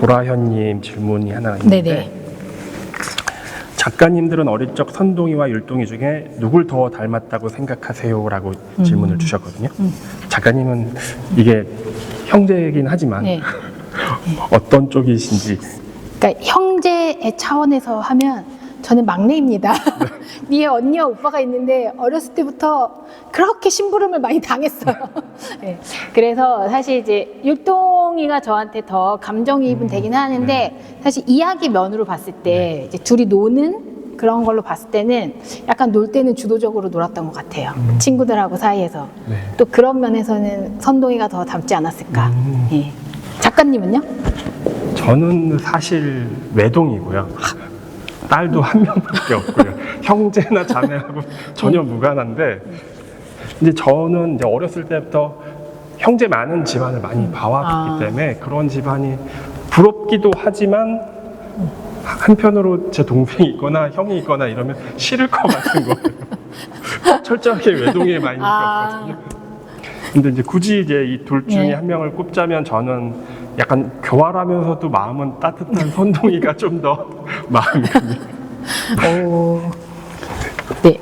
보라현님 질문이 하나 있는데 네네. 작가님들은 어릴 적 선동이와 율동이 중에 누굴 더 닮았다고 생각하세요?라고 음. 질문을 주셨거든요. 작가님은 이게 형제이긴 하지만 네. 어떤 쪽이신지 그러니까 형제의 차원에서 하면 저는 막내입니다. 위에 언니와 오빠가 있는데 어렸을 때부터 그렇게 심부름을 많이 당했어요. 네. 그래서 사실 이제 율동이가 저한테 더 감정이입은 되긴 하는데 사실 이야기 면으로 봤을 때 이제 둘이 노는 그런 걸로 봤을 때는 약간 놀 때는 주도적으로 놀았던 것 같아요. 친구들하고 사이에서. 네. 또 그런 면에서는 선동이가 더 닮지 않았을까. 예. 작가님은요? 저는 사실 외동이고요. 딸도 한 명밖에 없고요. 형제나 자매하고 전혀 무관한데 이제 저는 이제 어렸을 때부터 형제 많은 집안을 많이 봐왔기 아. 때문에 그런 집안이 부럽기도 하지만 한편으로 제 동생이 있거나 형이 있거나 이러면 싫을 것 같은 거예요. 철저하게 외동의 마인드가 아. 없거든요. 근데 이제 굳이 이제 이 둘 중에 네. 한 명을 꼽자면 저는 약간 교활하면서도 마음은 따뜻한 선동이가 좀 더 마음이. 오. 네.